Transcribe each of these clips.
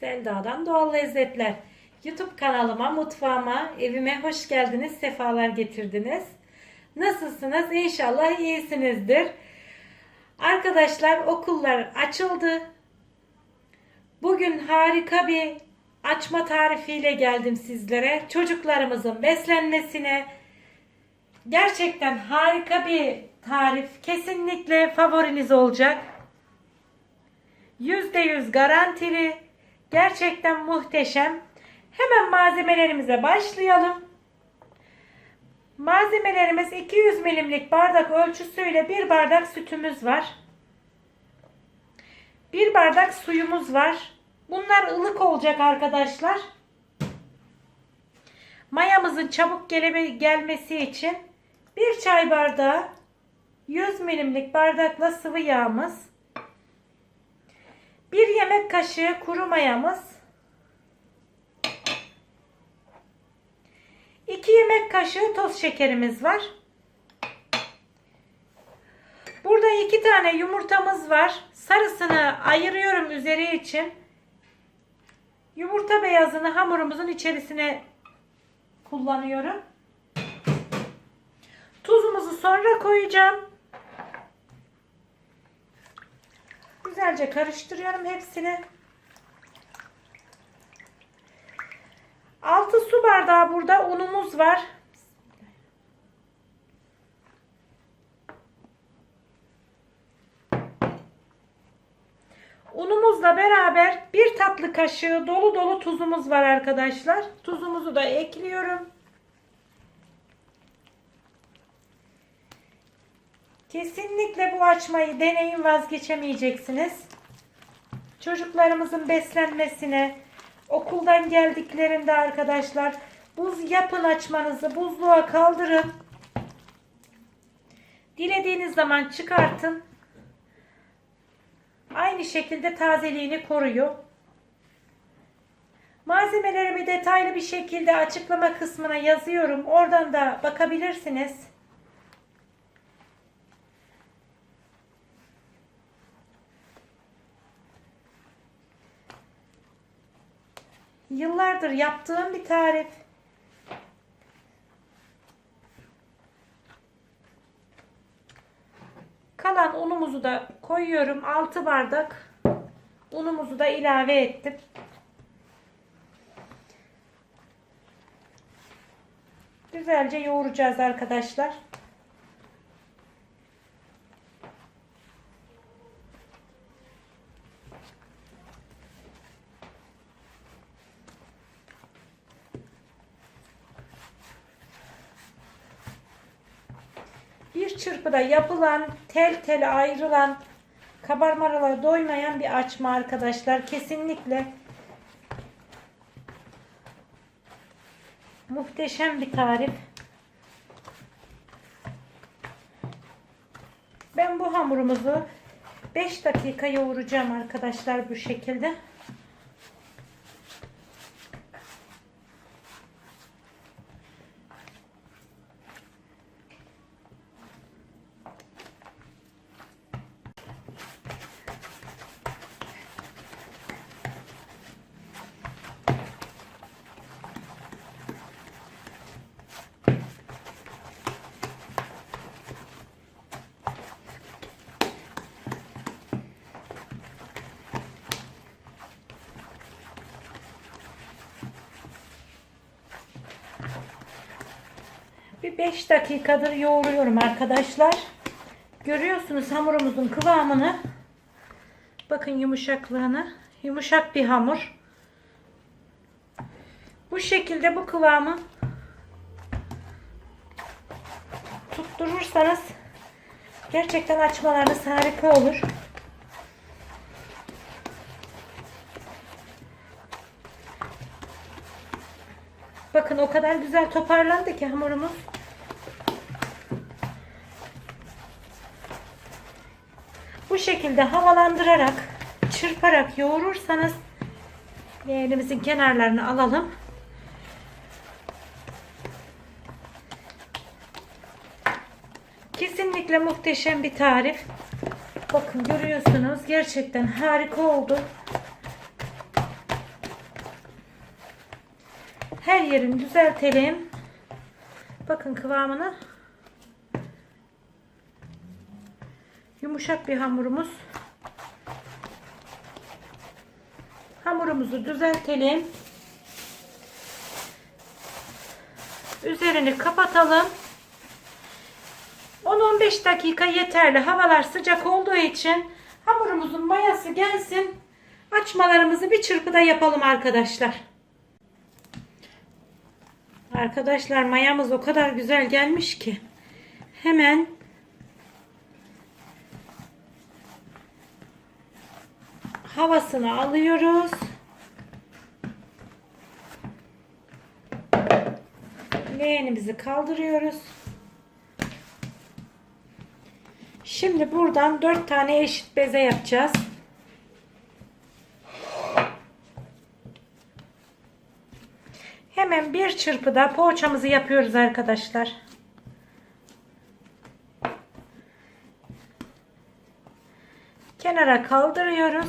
Selda'dan Doğal Lezzetler. YouTube kanalıma, mutfağıma, evime hoş geldiniz, sefalar getirdiniz. Nasılsınız? İnşallah iyisinizdir. Arkadaşlar okullar açıldı. Bugün harika bir açma tarifiyle geldim sizlere. Çocuklarımızın beslenmesine gerçekten harika bir tarif. Kesinlikle favoriniz olacak. %100 garantili. Gerçekten muhteşem. Hemen malzemelerimize başlayalım. Malzemelerimiz 200 milimlik bardak ölçüsüyle bir bardak sütümüz var. Bir bardak suyumuz var. Bunlar ılık olacak arkadaşlar. Mayamızın çabuk gelmesi için bir çay bardağı 100 milimlik bardakla sıvı yağımız. Bir yemek kaşığı kuru mayamız. 2 yemek kaşığı toz şekerimiz var. Burada iki tane yumurtamız var. Sarısını ayırıyorum üzeri için. Yumurta beyazını hamurumuzun içerisine kullanıyorum. Tuzumuzu sonra koyacağım. Güzelce karıştırıyorum hepsini. 6 su bardağı burada unumuz var. Unumuzla beraber bir tatlı kaşığı dolu dolu tuzumuz var arkadaşlar. Tuzumuzu da ekliyorum. Kesinlikle bu açmayı deneyin vazgeçemeyeceksiniz. Çocuklarımızın beslenmesine, okuldan geldiklerinde arkadaşlar buz yapın açmanızı buzluğa kaldırın. Dilediğiniz zaman çıkartın. Aynı şekilde tazeliğini koruyor. Malzemelerimi detaylı bir şekilde açıklama kısmına yazıyorum. Oradan da bakabilirsiniz. Yıllardır yaptığım bir tarif. Kalan unumuzu da koyuyorum. 6 bardak unumuzu da ilave ettim. Güzelce yoğuracağız arkadaşlar. Çırpıda yapılan, tel tel ayrılan, kabarmalara doymayan bir açma arkadaşlar. Kesinlikle muhteşem bir tarif. Ben bu hamurumuzu 5 dakika yoğuracağım arkadaşlar bu şekilde. Bir 5 dakikadır yoğuruyorum arkadaşlar. Görüyorsunuz hamurumuzun kıvamını. Bakın yumuşaklığını. Yumuşak bir hamur. Bu şekilde bu kıvamı tutturursanız gerçekten açmalarınız harika olur. Bakın o kadar güzel toparlandı ki hamurumuz. Bu şekilde havalandırarak, çırparak yoğurursanız elimizin kenarlarını alalım. Kesinlikle muhteşem bir tarif. Bakın görüyorsunuz gerçekten harika oldu. Her yerini düzeltelim. Bakın kıvamını. Yumuşak bir hamurumuz. Hamurumuzu düzeltelim. Üzerini kapatalım. 10-15 dakika yeterli. Havalar sıcak olduğu için hamurumuzun mayası gelsin. Açmalarımızı bir çırpıda yapalım arkadaşlar. Arkadaşlar mayamız o kadar güzel gelmiş ki hemen havasını alıyoruz. Leğenimizi kaldırıyoruz. Şimdi buradan 4 tane eşit beze yapacağız. Hemen bir çırpıda poğaçamızı yapıyoruz arkadaşlar. Kenara kaldırıyoruz.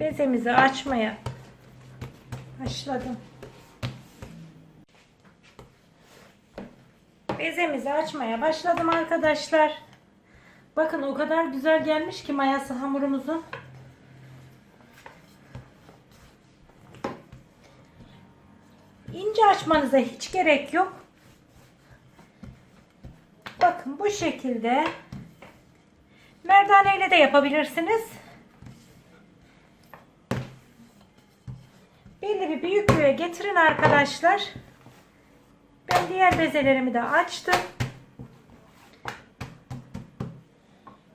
Bezemizi açmaya başladım. Bezemizi açmaya başladım arkadaşlar. Bakın o kadar güzel gelmiş ki mayası hamurumuzun. İnce açmanıza hiç gerek yok. Bakın bu şekilde merdaneyle de yapabilirsiniz. Belli bir büyüklüğe getirin arkadaşlar. Ben diğer bezelerimi de açtım.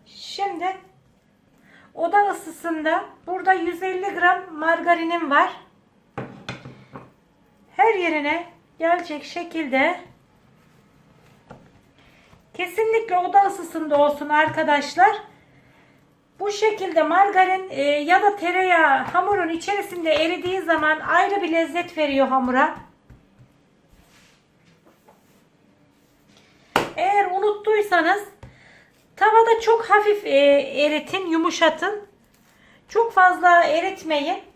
Şimdi oda ısısında burada 150 gram margarinim var. Yerine gelecek şekilde kesinlikle oda ısısında olsun arkadaşlar. Bu şekilde margarin e, ya da tereyağı hamurun içerisinde eridiği zaman ayrı bir lezzet veriyor hamura. Eğer unuttuysanız tavada çok hafif e, eritin, yumuşatın. Çok fazla eritmeyin.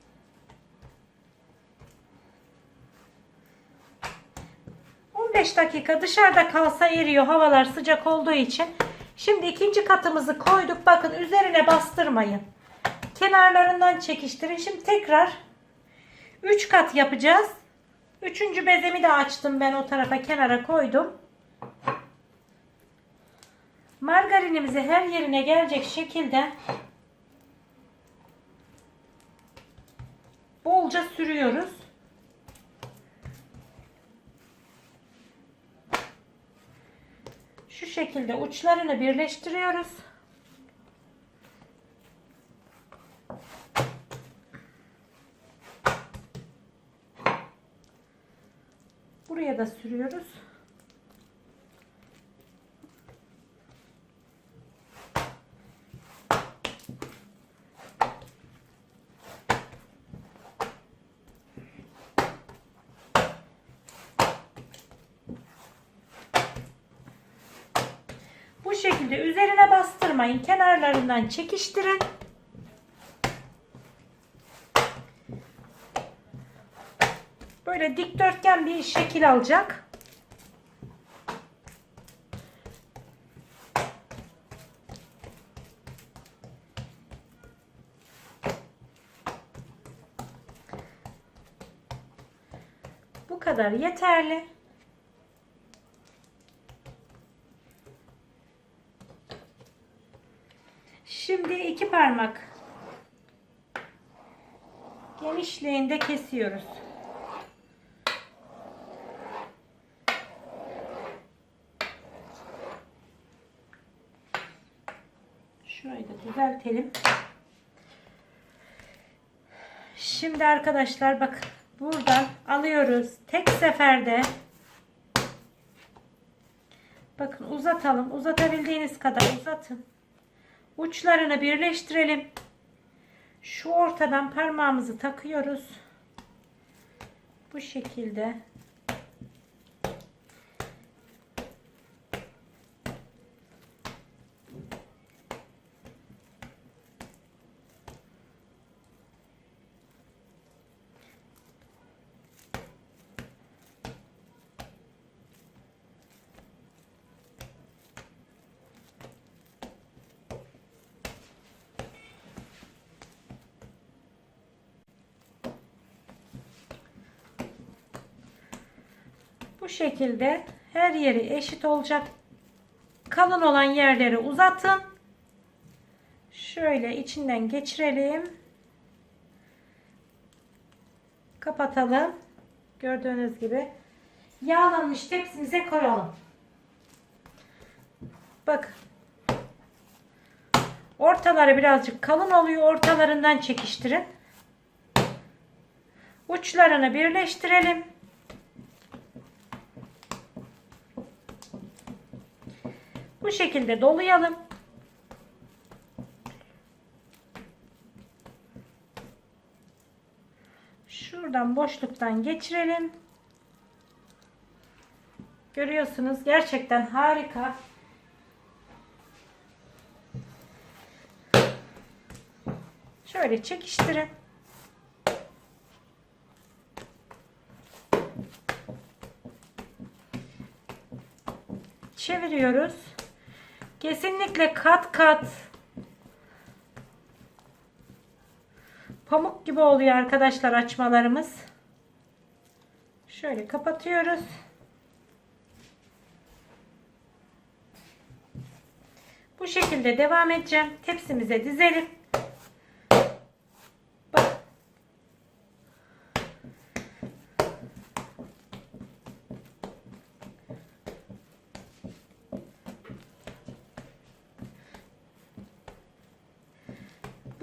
...15 dakika dışarıda kalsa eriyor. Havalar sıcak olduğu için. Şimdi ikinci katımızı koyduk. Bakın üzerine bastırmayın. Kenarlarından çekiştirin. Şimdi tekrar 3 kat yapacağız. Üçüncü bezemi de açtım ben o tarafa kenara koydum. Margarinimizi her yerine gelecek şekilde bolca sürüyoruz. Şu şekilde uçlarını birleştiriyoruz. Buraya da sürüyoruz. Bu şekilde bastırmayın. Kenarlarından çekiştirin. Böyle dikdörtgen bir şekil alacak. Bu kadar yeterli. Şimdi iki parmak genişliğinde kesiyoruz. Şurayı da düzeltelim. Şimdi arkadaşlar bak buradan alıyoruz. Tek seferde bakın uzatalım. Uzatabildiğiniz kadar uzatın. Uçlarını birleştirelim. Şu ortadan parmağımızı takıyoruz. Bu şekilde. Bu şekilde her yeri eşit olacak. Kalın olan yerleri uzatın. Şöyle içinden geçirelim. Kapatalım. Gördüğünüz gibi yağlanmış tepsimize koyalım. Bak. Ortaları birazcık kalın oluyor. Ortalarından çekiştirin. Uçlarını birleştirelim. Bu şekilde dolayalım. Şuradan boşluktan geçirelim. Görüyorsunuz gerçekten harika. Şöyle çekiştirin. Çeviriyoruz. Kesinlikle kat kat pamuk gibi oluyor arkadaşlar açmalarımız. Şöyle kapatıyoruz. Bu şekilde devam edeceğim. Tepsimize dizelim.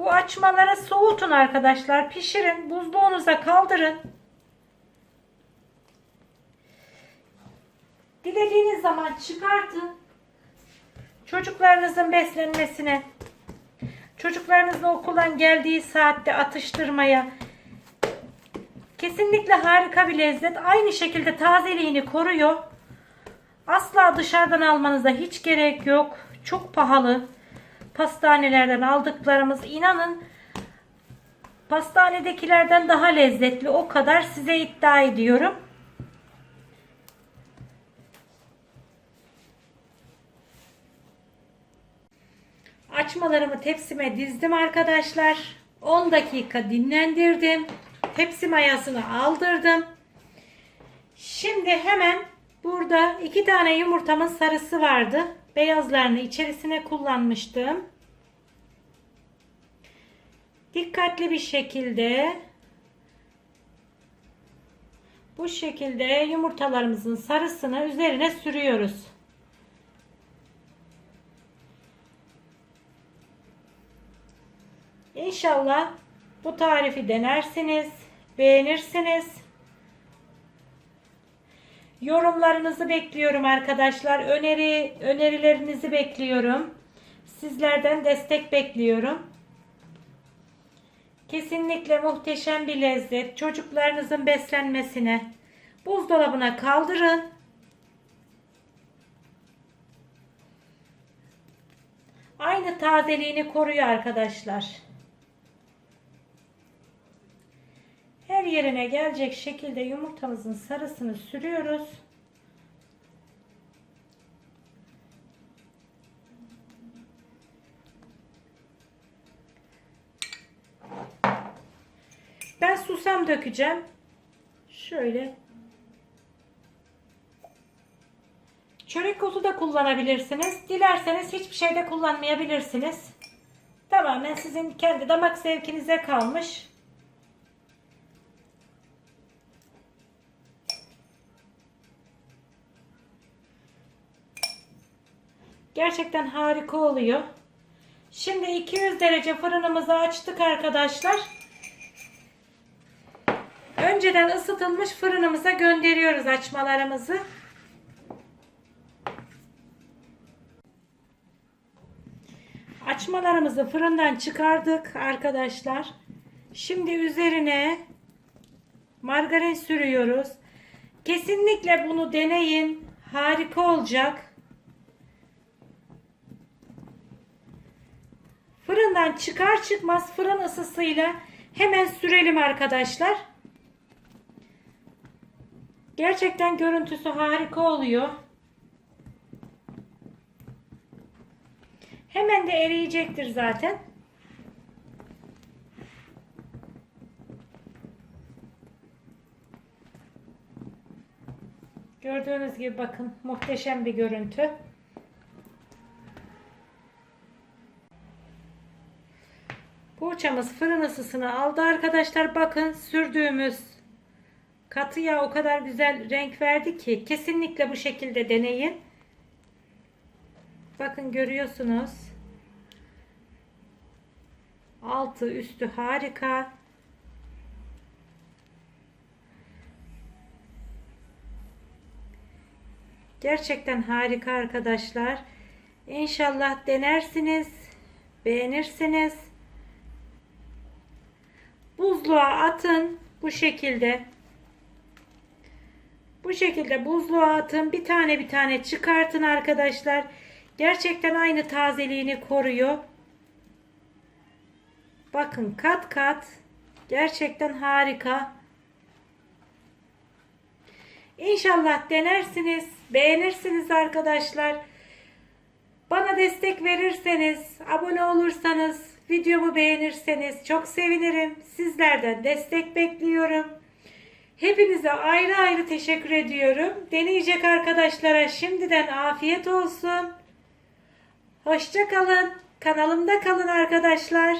Bu açmaları soğutun arkadaşlar. Pişirin. Buzluğunuza kaldırın. Dilediğiniz zaman çıkartın. Çocuklarınızın beslenmesine, çocuklarınızın okuldan geldiği saatte atıştırmaya kesinlikle harika bir lezzet. Aynı şekilde tazeliğini koruyor. Asla dışarıdan almanıza hiç gerek yok. Çok pahalı. Pastanelerden aldıklarımız inanın pastanedekilerden daha lezzetli. O kadar size iddia ediyorum. Açmalarımı tepsime dizdim arkadaşlar. 10 dakika dinlendirdim. Tepsi mayasını aldırdım. Şimdi hemen burada iki tane yumurtamın sarısı vardı. Beyazlarını içerisine kullanmıştım. Dikkatli bir şekilde bu şekilde yumurtalarımızın sarısını üzerine sürüyoruz. İnşallah bu tarifi denersiniz, beğenirsiniz. Yorumlarınızı bekliyorum arkadaşlar. Öneri önerilerinizi bekliyorum. Sizlerden destek bekliyorum. Kesinlikle muhteşem bir lezzet. Çocuklarınızın beslenmesine buzdolabına kaldırın. Aynı tazeliğini koruyor arkadaşlar. Her yerine gelecek şekilde yumurtamızın sarısını sürüyoruz. Ben susam dökeceğim. Şöyle. Çörek otu da kullanabilirsiniz. Dilerseniz hiçbir şey de kullanmayabilirsiniz. Tamamen sizin kendi damak zevkinize kalmış. Gerçekten harika oluyor. Şimdi 200 derece fırınımızı açtık arkadaşlar. Önceden ısıtılmış fırınımıza gönderiyoruz açmalarımızı. Açmalarımızı fırından çıkardık arkadaşlar. Şimdi üzerine margarin sürüyoruz. Kesinlikle bunu deneyin. Harika olacak. Fırından çıkar çıkmaz fırın ısısıyla hemen sürelim arkadaşlar. Gerçekten görüntüsü harika oluyor. Hemen de eriyecektir zaten. Gördüğünüz gibi bakın muhteşem bir görüntü. Poğaçamız fırın ısısını aldı arkadaşlar. Bakın sürdüğümüz katı yağ o kadar güzel renk verdi ki kesinlikle bu şekilde deneyin. Bakın görüyorsunuz. Altı üstü harika. Gerçekten harika arkadaşlar. İnşallah denersiniz, beğenirsiniz. Buzluğa atın bu şekilde. Bu şekilde buzluğa atın. Bir tane bir tane çıkartın arkadaşlar. Gerçekten aynı tazeliğini koruyor. Bakın kat kat. Gerçekten harika. İnşallah denersiniz, beğenirsiniz arkadaşlar. Bana destek verirseniz, abone olursanız, videomu beğenirseniz çok sevinirim. Sizlerden destek bekliyorum. Hepinize ayrı ayrı teşekkür ediyorum. Deneyecek arkadaşlara şimdiden afiyet olsun. Hoşça kalın. Kanalımda kalın arkadaşlar.